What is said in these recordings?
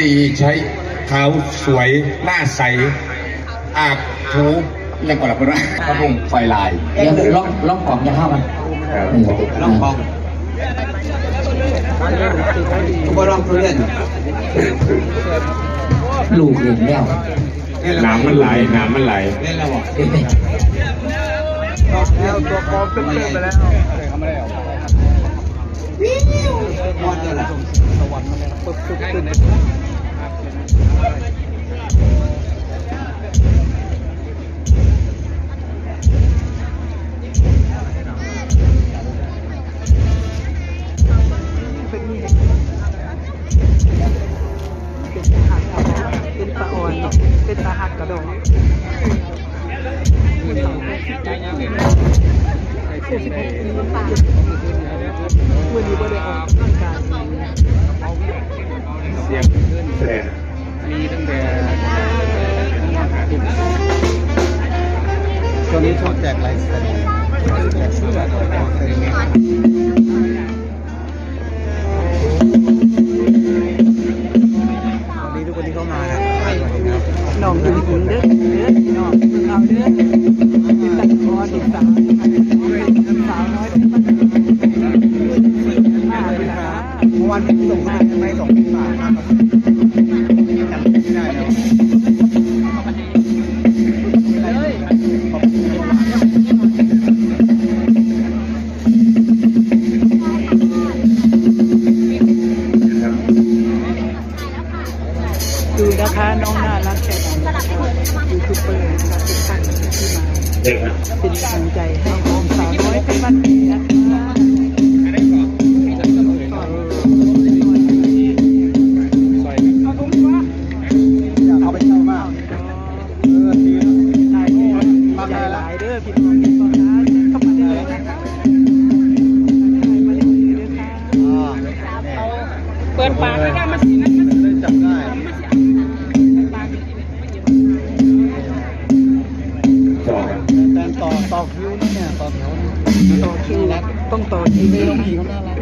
ดีใช้ขาวสวยหน้าใสอาบถูเรียกว่าอะไรนะกระบุงไฟลายเดี๋ยวล็อกล็อกกล่องจะเข้ามันลองกองทุกคนลองทุเรียนลูกเรียนแล้วน้ำมันไหลน้ำมันไหลเล่นแล้วบอกเอ้ยแล้วตัวกองขึ้นไปแล้ว มอนตัวละเป็นปลาอ่อนเนาะเป็นปลาหักกระดองวันนี้บ่ ได้ออกกำลังกายเสียงแสดมีตั้งแต่ตัวนี้ชอบแจกไลฟ์สไตล์แจกสุดยอดเลยวันนี้ทุกคนที่เข้ามานะน้องอยู่หินเด้อเด้อ เป็นกำลังใจให้ของสาวน้อยเป็นมันดีนะคะ ต่อคิวต้องต่อคิวนี่น้องผีเขาน่ารัก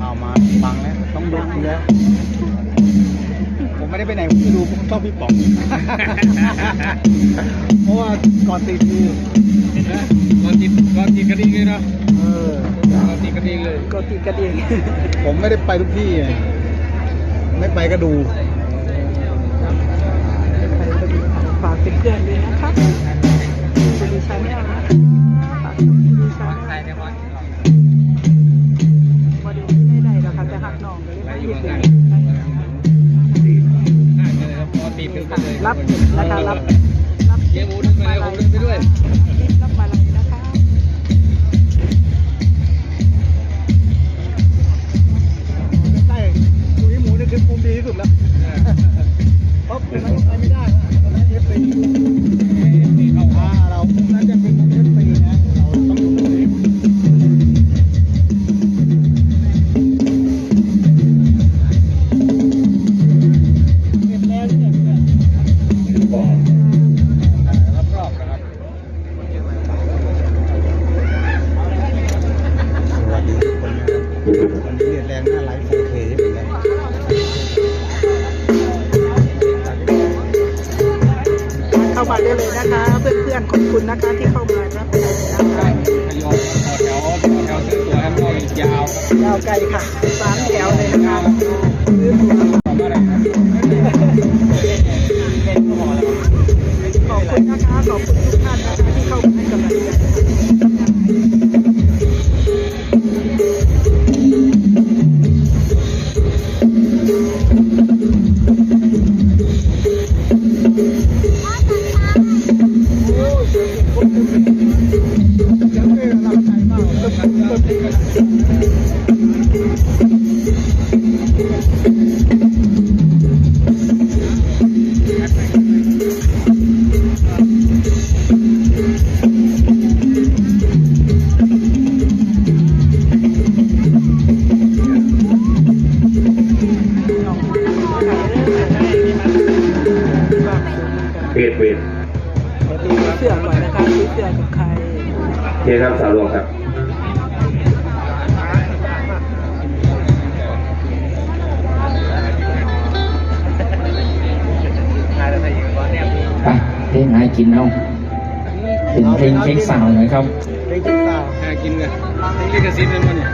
เอามาฟังแล้วต้องดูแล้ว ผมไม่ได้ไปไหนผมจะดูผมชอบพี่ป๋องเพราะว่าก่อนติดคือก่อนติดก่อนติดกระดิ่งเลยเนาะเออก่อนติดกระดิ่งเลยก็ตีกระดิ่งผมไม่ได้ไปทุกที่ไงไม่ไปก็ดูไปก็ดีฝากเป็นเพื่อนด้วยนะคะบริษัทเนี่ยนะคะฝากบริษัทเนี่ยมาดูไม่ได้หรอกค่ะแต่หักน้องก็เลยมาหยิบเลย รับนะคะรับรับ นะครับวันเรียนแรงหน้าไลฟ์ 4K เหมือนกันเข้ามาได้เลยนะคะ เพื่อนๆขอบคุณนะคะที่เข้ามารับชมนะคะยอแถวแถวซื้อตัวให้พ่อยาวยาวไกลค่ะสามแถวเลยนะคะซื้อตัวขอบคุณนะคะขอบคุณทุกท่าน วทเวทเสือก่อนนะคะเสือกับใครเคครับสาวรวงครับไปเพลงไหนกินเอาเป็นเพลงเพลงสาวหน่อยครับเพลงสาวหากินเลยเพลงกระซิบเป็นมันเนี่ย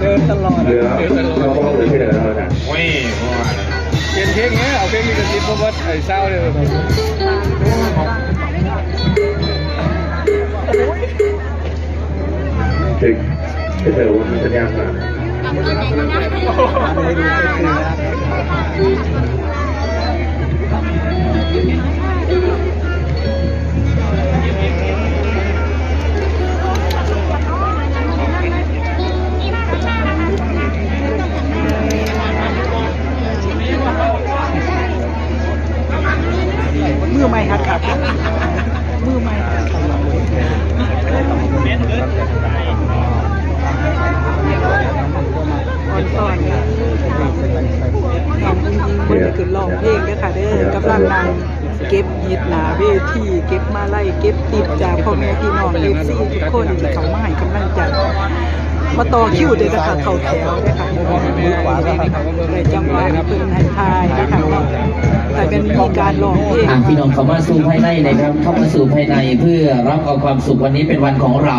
เดินตลอดเดินตลอดเราก็เตลือที่เดินแล้วนะโอ้ย เปลี่ยนเพลงเงี้ยเอาเพลงลิขสิทธิ์เพราะว่าไอ้เศร้าเลยถึงจะเจอวันสัญญาณมาไม่ได้ดูเพลงจริงมา ครับครับมือใหม่อ่อนตอนน้องจริงๆคนที่ขึ้นร้องเพลงเด้อค่ะเด้อกำลังนั่งเก็บยิดหนาเวทีเก็บมาไล่เก็บติบจากพ่อแม่พี่น้องเอฟซีทุกคนที่เขามาให้กำลังใจ มาต่อคิวเด้อนะคะเข้าแถวเด้อค่ะมือขวาในจังหวะเพิ่นให้ทายนะคะแต่เป็นมีการร้องเพลงอ่าพี่น้องเข้ามาสู่ภายในนะครับเข้ามาสู่ภายในเพื่อรับเอาความสุขวันนี้เป็นวันของเรา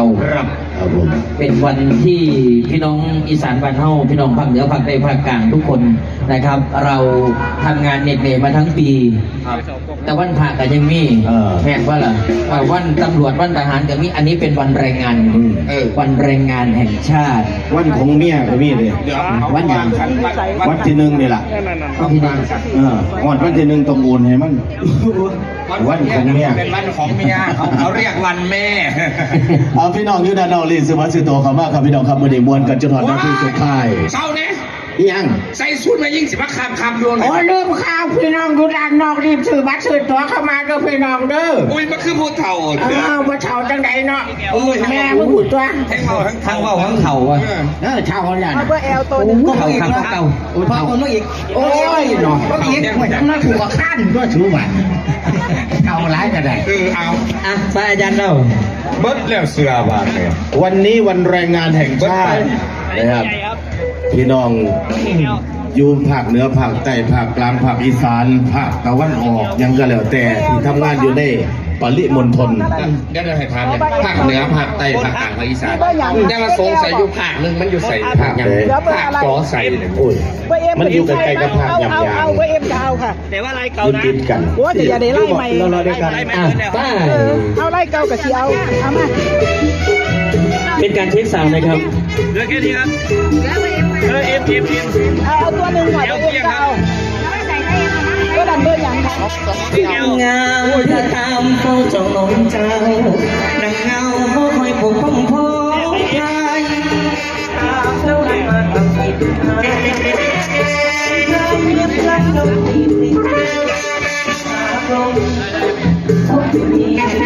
ครับครับผมเป็นวันที่พี่น้องอีสานบ้านเฮาพี่น้องภาคเหนือภาคใต้ภาคกลางทุกคนนะครับ เราทำงานเหน็ดเหนื่อยมาทั้งปี ครับ แต่วันพระก็ยังมีเออแม่นว่าล่ะเอ่อวันตำรวจวันทหารก็มีอันนี้เป็นวันแรงงานอืม เออวันแรงงานแห่งชาติ วันของเมียก็มีเลยเดี๋ยววันหยังกันวันวันที่หนึ่งนี่แหละนั่นนั่นวันที่หนึ่ง เออวันวันที่หนึ่งต้องโอนให้มัน วันของเมียเป็นวันของเมียเขาเขาเรียกวันแม่เอาพี่น้องอยูดานนอกรีสวัสดิ์สิโตเขามากครับพี่น้องครับวันนี้มวนกันจนหอดหน้าที่สุดท้ายเศร้าเนี่ย อิหยังใส่ชุดมายิ่งสิบักคำคำดวงเลยโอ้ลืมข่าวพี่น้องดูด้านนอกรีบซื้อบัตรซื้อตั๋วเข้ามาเด้อพี่น้องเด้ออุ้ยมันคือผู้เฒ่าเอเด้ออมาเช่าจังไดเนาะโอ้ย แม่มึงหูตัวทั้งเมาทั้งทั้งเว่าทั้งเข่าอะเออเช่าคนละเอานะเบอร์แอลตัวหนึ่งเข่าขังเก่าโอ้ยพ่อคนมาอีกโอ้ยเนาะก็อีกมันน่าถูกกับขั้นก็ถือว่าเช่าร้ายก็ได้คือเอาอะพระอาจารย์เรา เบิดแล้วเสือบาทเลยวันนี้วันแรงงานแห่งชาติ นะครับพี่น้องอยู่ภาคเหนือภาคใต้ภาคกลางภาคอีสานภาคตะวันออกยังก็แล้วแต่ที่ทำงานอยู่ในปริมณฑลเดี๋ยวเราให้ทานเลยภาคเหนือภาคใต้ภาคกลางภาคอีสานเบอร์อย่างยังมาสงสัยอยู่ภาคหนึงมันอยู่ใส่ภาคยังเดี๋ยวภาคกอใส่เนี่ยโอ้ยเบอร์เอ็มมันอยู่ใกล้ๆกับภาคยำเอายางเอาเบอร์เอ็มจะเอาค่ะยืนติดกันโอ้จะอย่าได้ไล่ใหม่เราเราด้วยกันอะไป้าเออเอาไล่เก่ากับที่เอาเอามา เป็นการเช็คสาวน์นะครับเหลือแค่นี้ครับเออเอ็มเอ็มเอ็มเอาเอาตัวหนึ่งค่ะเบอร์เอ็มจะเอาก็ดันเบอร์อย่างค่ะงามถ้าทำเฝ้าจ้องนองเจ้าดังเงาเพราะคอยปกป้องพ้องไทยตามเจ้าได้มาทำให้ทุกทายเราเรียบรักเราดีดีอารมณ์ทุกที